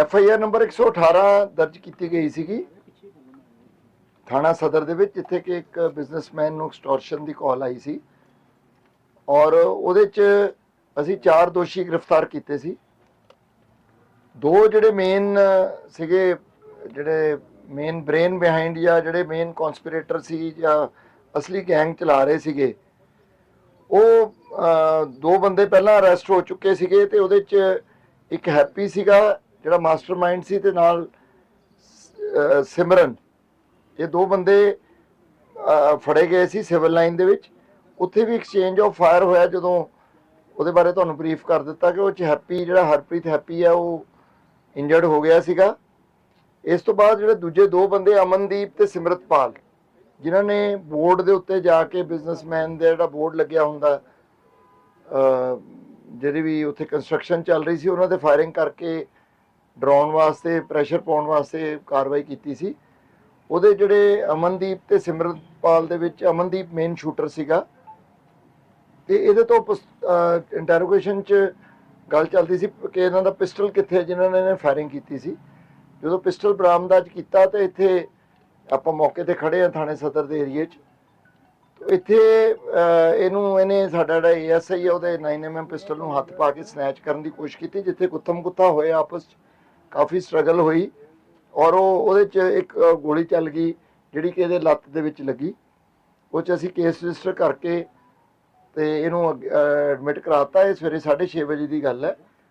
F I R number 118 ਦਰਜ ਕੀਤੀ ਗਈ ਸੀਗੀ। ਥਾਣਾ ਸਦਰ ਦੇ ਵਿੱਚ, ਜਿੱਥੇ ਕਿ ਇੱਕ ਬਿਜ਼ਨਸਮੈਨ ਨੂੰ ਐਕਸਟੋਰਸ਼ਨ ਦੀ ਕਾਲ ਆਈ ਸੀ। ਔਰ ਉਹਦੇ ਚ ਅਸੀਂ ਚਾਰ ਦੋਸ਼ੀ ਗ੍ਰਿਫਤਾਰ ਕੀਤੇ ਸੀ। ਦੋ ਜਿਹੜੇ ਮੇਨ ਸੀਗੇ, ਜਿਹੜੇ ਮੇਨ ਬ੍ਰੇਨ ਬਿਹਾਈਂਡ ਜਾਂ ਜਿਹੜੇ ਮੇਨ ਕਨਸਪੀਰੇਟਰ ਸੀ ਜਾਂ ਅਸਲੀ ਗੈਂਗ ਚਲਾ ਰਹੇ ਸੀਗੇ, ਉਹ ਦੋ ਬੰਦੇ ਪਹਿਲਾਂ ਅਰੈਸਟ ਹੋ ਚੁੱਕੇ ਸੀਗੇ ਤੇ ਉਹਦੇ ਚ ਇੱਕ ਹੈਪੀ ਸੀਗਾ ਜਿਹੜਾ ਮਾਸਟਰਮਾਈਂਡ ਸੀ ਤੇ ਨਾਲ ਸਿਮਰਨ, ਇਹ ਦੋ ਬੰਦੇ ਫੜੇ ਗਏ ਸੀ ਸਿਵਲ ਲਾਈਨ ਦੇ ਵਿੱਚ। ਉੱਥੇ ਵੀ ਐਕਸਚੇਂਜ ਆਫ ਫਾਇਰ ਹੋਇਆ ਜਦੋਂ ਉਹਦੇ ਬਾਰੇ ਤੁਹਾਨੂੰ ਬਰੀਫ ਕਰ ਦਿੱਤਾ ਕਿ ਉਹ ਚ ਹੈਪੀ, ਜਿਹੜਾ ਹਰਪ੍ਰੀਤ ਹੈਪੀ ਆ, ਉਹ ਇੰਜਰਡ ਹੋ ਗਿਆ ਸੀਗਾ। ਇਸ ਤੋਂ ਬਾਅਦ ਜਿਹੜੇ ਦੂਜੇ ਦੋ ਬੰਦੇ, ਅਮਨਦੀਪ ਤੇ ਸਿਮਰਤਪਾਲ, ਜਿਨ੍ਹਾਂ ਨੇ ਬੋਰਡ ਦੇ ਉੱਤੇ ਜਾ ਕੇ ਬਿਜ਼ਨਸਮੈਨ ਦੇ ਜਿਹੜਾ ਬੋਰਡ ਲੱਗਿਆ ਹੁੰਦਾ ਜਿਹੜੀ ਵੀ ਉੱਥੇ ਕੰਸਟਰਕਸ਼ਨ ਚੱਲ ਰਹੀ ਸੀ, ਉਹਨਾਂ ਤੇ ਫਾਇਰਿੰਗ ਕਰਕੇ ਡਰਾਉਣ ਵਾਸਤੇ ਪ੍ਰੈਸ਼ਰ ਪਾਉਣ ਵਾਸਤੇ ਕਾਰਵਾਈ ਕੀਤੀ ਸੀ। ਉਹਦੇ ਜਿਹੜੇ ਅਮਨਦੀਪ ਤੇ ਸਿਮਰਨਪਾਲ ਦੇ ਵਿੱਚ ਅਮਨਦੀਪ ਮੇਨ ਸ਼ੂਟਰ ਸੀਗਾ। ਤੇ ਇਹਦੇ ਤੋਂ ਇੰਟਰੋਗੇਸ਼ਨ ਚ ਗੱਲ ਚੱਲਦੀ ਸੀ ਕਿ ਇਹਨਾਂ ਦਾ ਪਿਸਟਲ ਕਿੱਥੇ ਹੈ ਜਿਨ੍ਹਾਂ ਨੇ ਇਹਨੇ ਫਾਇਰਿੰਗ ਕੀਤੀ ਸੀ। ਜਦੋਂ ਪਿਸਟਲ ਬਰਾਮਦਾਜ ਕੀਤਾ ਤੇ ਇੱਥੇ ਆਪਾਂ ਮੌਕੇ ਤੇ ਖੜੇ ਆ ਥਾਣੇ ਸਦਰ ਦੇ ਏਰੀਏ 'ਚ। ਇੱਥੇ ਇਹਨੂੰ, ਇਹਨੇ ਸਾਡਾ ਜਿਹੜਾ ਏਐਸਆਈ ਹੈ ਉਹਦੇ 9mm ਪਿਸਟਲ ਨੂੰ ਹੱਥ ਪਾ ਕੇ ਸਨੈਚ ਕਰਨ ਦੀ ਕੋਸ਼ਿਸ਼ ਕੀਤੀ, ਜਿੱਥੇ ਗੁੱਥਮ ਗੁੱਥਾ ਹੋਇਆ ਆਪਸ 'ਚ। ਕਾਫੀ ਸਟਰਗਲ ਹੋਈ ਔਰ ਉਹ ਉਹਦੇ 'ਚ ਇੱਕ ਗੋਲੀ ਚੱਲ ਗਈ, ਜਿਹੜੀ ਕਿ ਇਹਦੇ ਲੱਤ ਦੇ ਵਿੱਚ ਲੱਗੀ। ਉਹ 'ਚ ਅਸੀਂ ਕੇਸ ਰਜਿਸਟਰ ਕਰਕੇ ਤੇ ਇਹਨੂੰ ਐਡਮਿਟ ਕਰਾਤਾ। ਇਹ ਸਵੇਰੇ 6:30 ਵਜੇ ਦੀ ਗੱਲ ਹੈ।